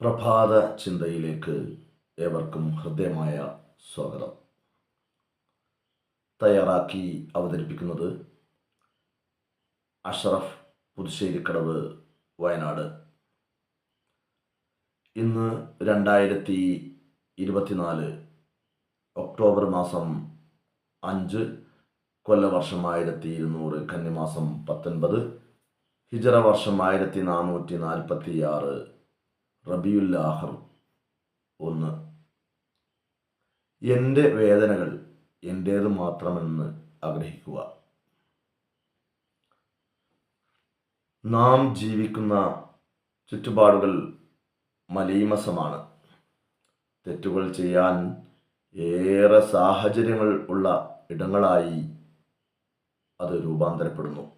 പ്രഭാത ചിന്തയിലേക്ക് ഏവർക്കും ഹൃദ്യമായ സ്വാഗതം. തയ്യാറാക്കി അവതരിപ്പിക്കുന്നത് അഷറഫ് പുതുശ്ശേരിക്കടവ് വയനാട്. ഇന്ന് രണ്ടായിരത്തി ഇരുപത്തിനാല് ഒക്ടോബർ മാസം അഞ്ച് കൊല്ലവർഷം ആയിരത്തി ഇരുന്നൂറ് കന്നിമാസം പത്തൊൻപത് ഹിജറ വർഷം ആയിരത്തി നാനൂറ്റി നാൽപ്പത്തി ആറ് റബിയുല്ലാഹർ ഒന്ന്. എന്റെ വേദനകൾ എന്റേത് മാത്രമെന്ന് ആഗ്രഹിക്കുക. നാം ജീവിക്കുന്ന ചുറ്റുപാടുകൾ മലീമസമാണ്. തെറ്റുകൾ ചെയ്യാൻ ഏറെ സാഹചര്യങ്ങൾ ഉള്ള ഇടങ്ങളായി അത് രൂപാന്തരപ്പെടുന്നു.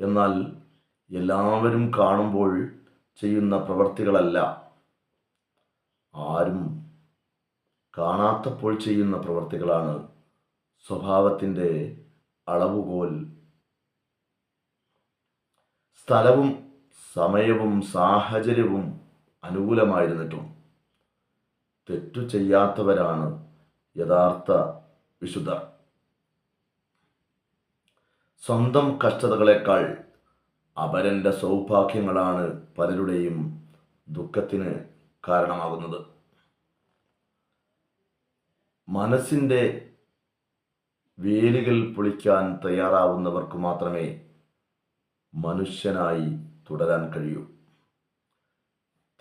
എന്നാൽ എല്ലാവരും കാണുമ്പോൾ ചെയ്യുന്ന പ്രവർത്തികളല്ല. ആരും കാണാത്തപ്പോൾ ചെയ്യുന്ന പ്രവർത്തികളാണ് സ്വഭാവത്തിന്റെ അളവുകോൽ. സ്ഥലവും സമയവും സാഹചര്യവും അനുകൂലമായിരുന്നിട്ടും തെറ്റു ചെയ്യാത്തവരാണ് യഥാർത്ഥ വിശുദ്ധർ. സ്വന്തം കഷ്ടതകളെക്കാൾ അപരന്റെ സൗഭാഗ്യങ്ങളാണ് പലരുടെയും ദുഃഖത്തിന് കാരണമാകുന്നത്. മനസ്സിന്റെ വേലുകൾ പൊളിക്കാൻ തയ്യാറാവുന്നവർക്ക് മാത്രമേ മനുഷ്യനായി തുടരാൻ കഴിയൂ.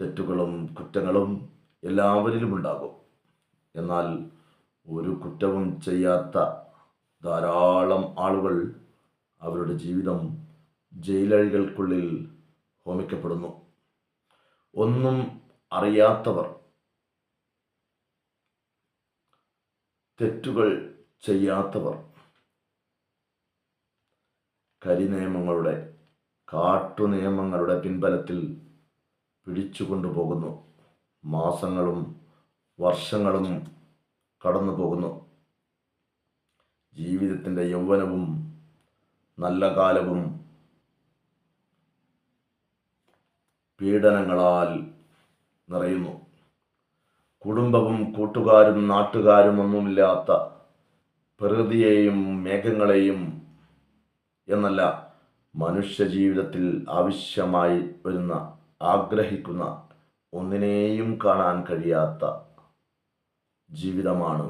തെറ്റുകളും കുറ്റങ്ങളും എല്ലാവരിലും ഉണ്ടാകും. എന്നാൽ ഒരു കുറ്റവും ചെയ്യാത്ത ധാരാളം ആളുകൾ അവരുടെ ജീവിതം ജയിലഴികൾക്കുള്ളിൽ ഹോമിക്കപ്പെടുന്നു. ഒന്നും അറിയാത്തവർ തെറ്റുകൾ ചെയ്യാത്തവർ കരിനിയമങ്ങളുടെ കാട്ടുനിയമങ്ങളുടെ പിൻബലത്തിൽ പിടിച്ചുകൊണ്ടുപോകുന്നു. മാസങ്ങളും വർഷങ്ങളും കടന്നു പോകുന്നു ജീവിതത്തിന്റെ യൗവനവും നല്ല കാലവും പീഡനങ്ങളാൽ നിറയുന്നു. കുടുംബവും കൂട്ടുകാരും നാട്ടുകാരും ഒന്നുമില്ലാത്ത പ്രകൃതിയെയും മേഘങ്ങളെയും എന്നല്ല മനുഷ്യജീവിതത്തിൽ ആവശ്യമായി വരുന്ന ആഗ്രഹിക്കുന്ന ഒന്നിനെയും കാണാൻ കഴിയാത്ത ജീവിതമാണ്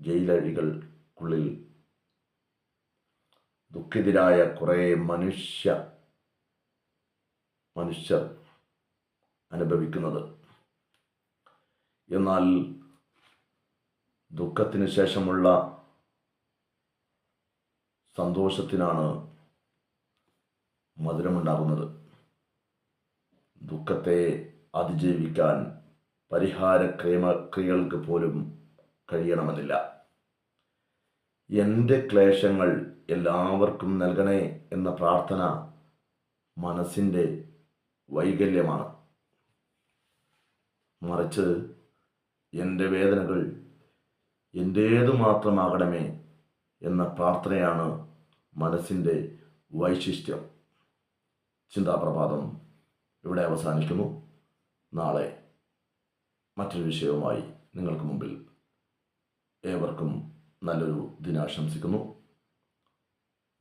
ജയിലഴികൾക്കുള്ളിൽ. ദുഃഖിതരായ കുറേ മനുഷ്യ മനുഷ്യർ അനുഭവിക്കുന്നത്. എന്നാൽ ദുഃഖത്തിന് ശേഷമുള്ള സന്തോഷത്തിനാണ് മധുരമുണ്ടാകുന്നത്. ദുഃഖത്തെ അതിജീവിക്കാൻ പരിഹാര ക്രിയമക്രിയകൾക്ക് പോലും കഴിയണമെന്നില്ല. എന്റെ ക്ലേശങ്ങൾ എല്ലാവർക്കും നൽകണേ എന്ന പ്രാർത്ഥന മനസ്സിന്റെ വൈകല്യമാണ്. മറിച്ച് എന്റെ വേദനകൾ എന്റേതു മാത്രമാകണമേ എന്ന പ്രാർത്ഥനയാണ് മനസ്സിന്റെ വൈശിഷ്ട്യം. ചിന്താപ്രഭാതം ഇവിടെ അവസാനിക്കുന്നു. നാളെ മറ്റൊരു വിഷയവുമായി നിങ്ങൾക്ക് മുമ്പിൽ ഏവർക്കും നല്ലൊരു ദിനാശംസിക്കുന്നു.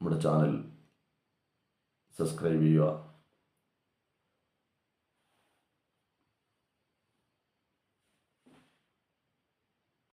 നമ്മുടെ ചാനൽ സബ്സ്ക്രൈബ് ചെയ്യുക